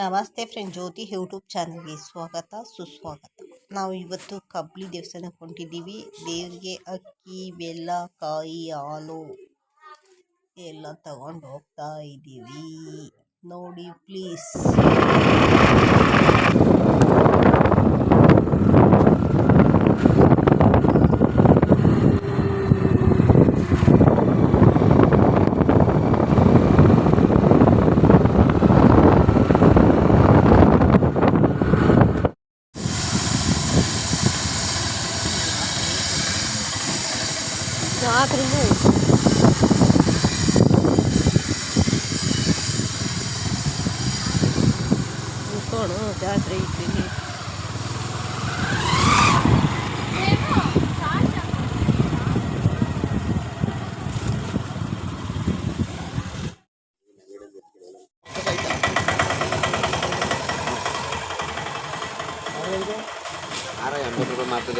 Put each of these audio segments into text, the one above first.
ನಮಸ್ತೆ ಫ್ರೆಂಡ್ ಜ್ಯೋತಿ ಯೂಟ್ಯೂಬ್ ಚಾನಲ್ಗೆ ಸ್ವಾಗತ, ಸುಸ್ವಾಗತ. ನಾವು ಇವತ್ತು ಕಬ್ಲಿ ದೇವಸ್ಥಾನಕ್ಕೆ ಹೊಂಟಿದ್ದೀವಿ. ದೇವರಿಗೆ ಅಕ್ಕಿ, ಬೆಲ್ಲ, ಕಾಯಿ, ಹಾಲು ಎಲ್ಲ ತಗೊಂಡು ಹೋಗ್ತಾ ಇದ್ದೀವಿ. ನೋಡಿ ಪ್ಲೀಸ್ ಉಳ್ಕೋಣ ಜಾತ್ರೆ ಇದ್ದೀನಿ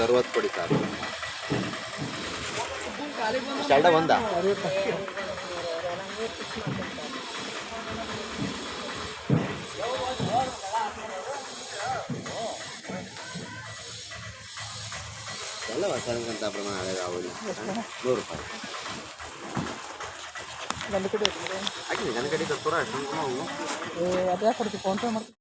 ಅರವತ್ತು ಕೊಡಿ ಸರ್ ಸ್ಟಾರ್ಟ ಒಂದ ಎಲ್ಲ ವಸಂತ ಪ್ರಮಾಣ ಹಳೆ ರಾವಳಿ ನೂರು ರೂಪಾಯಿ. ನನ್ನ ಕಡೆ ತೋರ ಅಷ್ಟು ನಾವು ಯಾಕೆ ಕೊಡ್ತೀವಿ ಫೋನ್ ಪೇ ಮಾಡ್ತೀವಿ.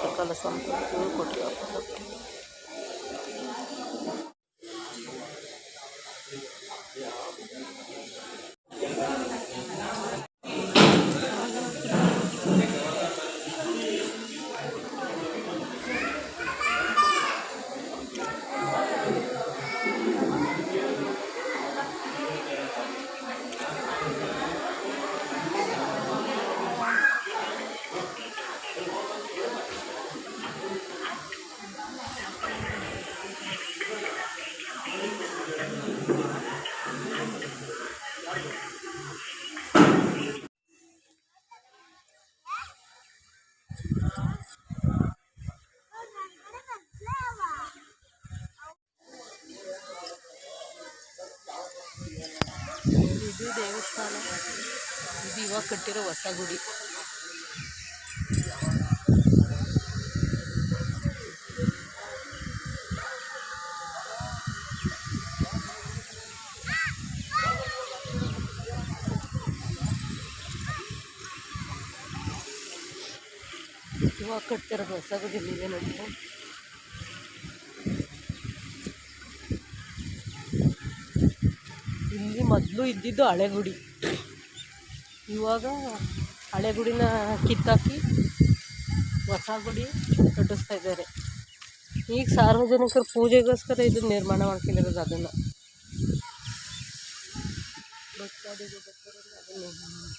ಸಕಲ ಸಂಪತ್ತು ಕೊಟ್ಟು ದೇವಸ್ಥಾನ. ಇದು ಇವಾಗ ಕಟ್ಟಿರೋ ಹೊಸ ಗುಡಿ. ಇವಾಗ ಕಟ್ಟಿರೋದು ಹೊಸ ಗುಡಿ ನೋಡಿ ಇಲ್ಲಿ ಮೊದಲು ಇದ್ದಿದ್ದು ಹಳೆ ಗುಡಿ ಇವಾಗ ಹಳೆ ಗುಡಿನ ಕಿತ್ತಾಕಿ ಹೊಸ ಗುಡಿ ಕಟ್ಟಿಸ್ತಾ ಇದ್ದಾರೆ. ಈಗ ಸಾರ್ವಜನಿಕರ ಪೂಜೆಗೋಸ್ಕರ ಇದು ನಿರ್ಮಾಣ ಮಾಡ್ಕೊಂಡಿರೋದು ಅದನ್ನು. ಭಕ್ತಾದಿಗೋಸ್ಕರ ಅದನ್ನ ನಿರ್ಮಾಣ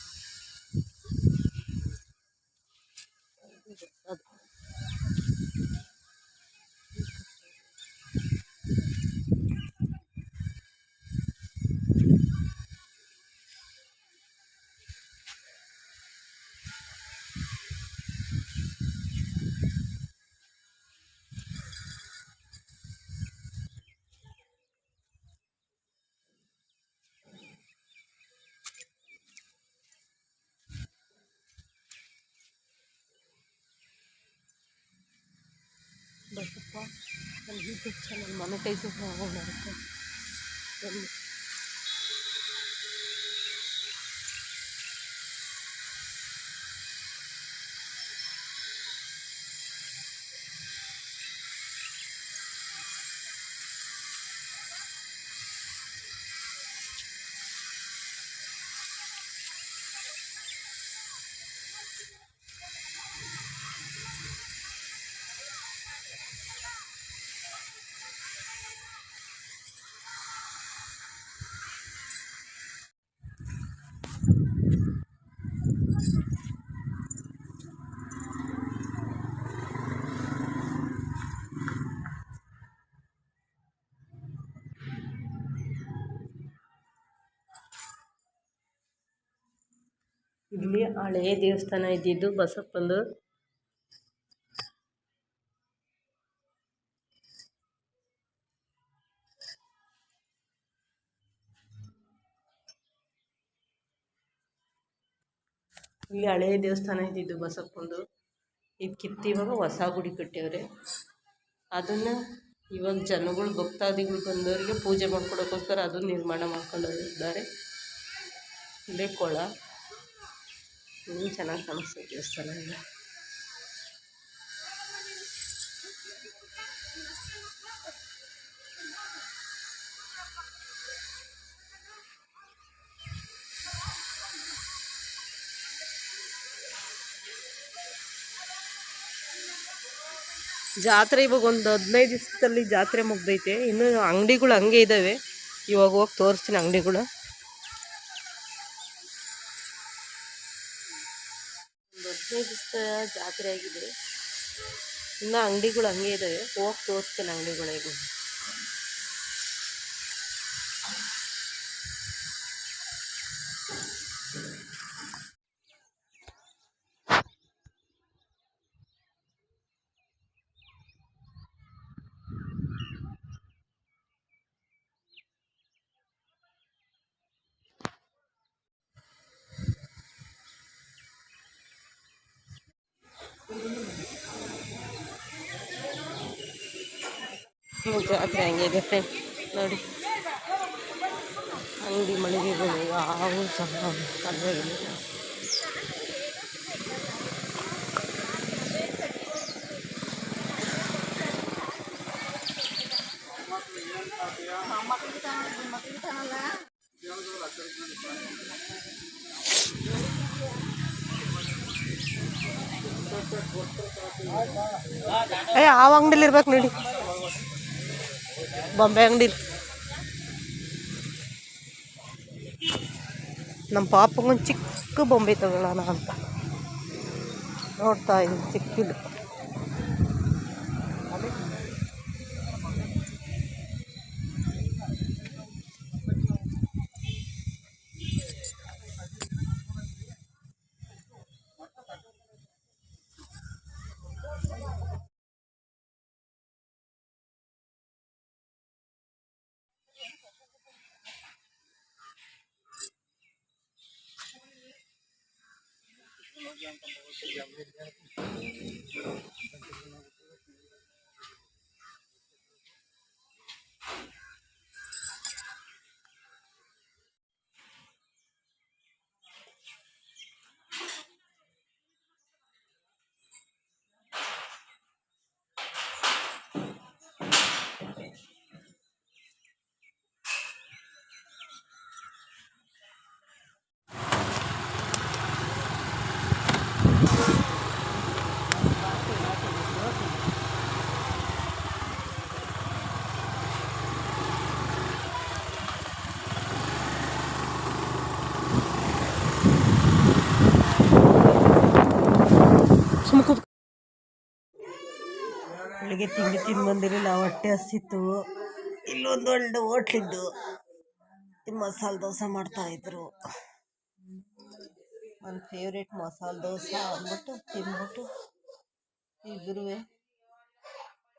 ಯೂಟ್ಯೂಬ್ ಚಾನಲ್ ಮೊನೆಟೈಸ್ ಆಗೋಣ ಇಲ್ಲಿ ಹಳೆಯ ದೇವಸ್ಥಾನ ಇದ್ದಿದ್ದು ಬಸಪ್ಪಂದು. ಇಲ್ಲಿ ಹಳೆಯ ದೇವಸ್ಥಾನ ಇದ್ದಿದ್ದು ಬಸಪ್ಪಂದು. ಇದು ಕಿತ್ತು ಇವಾಗ ಹೊಸ ಗುಡಿ ಕಟ್ಟಿವ್ರೆ. ಅದನ್ನ ಇವಾಗ ಜನಗಳು ಭಕ್ತಾದಿಗಳು ಬಂದವರಿಗೆ ಪೂಜೆ ಮಾಡ್ಕೊಡೋಕ್ಕೋಸ್ಕರ ಅದು ನಿರ್ಮಾಣ ಮಾಡ್ಕೊಂಡಿದ್ದಾರೆ ಇಲ್ಲೇ ಕೊಳ. ಇನ್ನೂ ಚೆನ್ನಾಗಿ ಕಾಣಿಸ್ತದೆ ದೇವಸ್ಥಾನ ಎಲ್ಲ. ಜಾತ್ರೆ ಇವಾಗ ಒಂದು ಹದಿನೈದು ದಿವಸದಲ್ಲಿ ಜಾತ್ರೆ ಮುಗ್ದೈತೆ. ಇನ್ನು ಅಂಗಡಿಗಳು ಹಂಗೆ ಇದ್ದಾವೆ ಇವಾಗ ಹೋಗಿ ತೋರಿಸ್ತೀನಿ ಅಂಗಡಿಗಳು. ದಿವಸ ಜಾತ್ರೆ ಆಗಿದೆ. ಇನ್ನು ಅಂಗಡಿಗಳು ಹಂಗೆ ಇದ್ದಾವೆ ಹೋಗಿ ತೋರಿಸ್ತೀನಿ ಅಂಗಡಿಗಳಿಗೂ. ಜಾತ್ರೆ ಹಂಗೆ ಇದೆ ಫ್ರೆಂಡ್. ನೋಡಿ. ಅಂಗಡಿ ಮಳಿಗೆಗಳು ಯಾವ ಸಹ ಕಡಿಮೆ ಏ, ಆ ಅಂಗಡಿಲಿ ಇರ್ಬೇಕು ನೋಡಿ. ಬೊಂಬೆ ಅಂಗಡಿಲಿ ನಮ್ಮ ಪಾಪಗೊಂದು ಚಿಕ್ಕ ಬೊಂಬೆ ತಗೊಳ್ಳೋಣ ಅಂತ ನೋಡ್ತಾ ಇದ್ದೀನಿ ಸಿಕ್ಕಿದ್ದು ज्ञान ಬೆಳಿಗ್ಗೆ ತಿಂಡಿ ತಿಂದು ಬಂದಿರಲಿಲ್ಲ ಹೊಟ್ಟೆ ಹಸಿತ್ತು. ಇಲ್ಲೊಂದು ಒಳ್ಳೆ ಹೋಟ್ಲಿದ್ದು ಮಸಾಲೆ ದೋಸೆ ಮಾಡ್ತಾಯಿದ್ರು ನನ್ನ ಫೇವ್ರೇಟ್ ಮಸಾಲೆ ದೋಸೆ ಅಂದ್ಬಿಟ್ಟು ತಿಂದ್ಬಿಟ್ಟು ಇಬ್ಬರೂ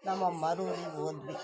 ನಮ್ಮ ಅಮ್ಮರು ಊರಿಗೆ ಹೋದ್ವಿ.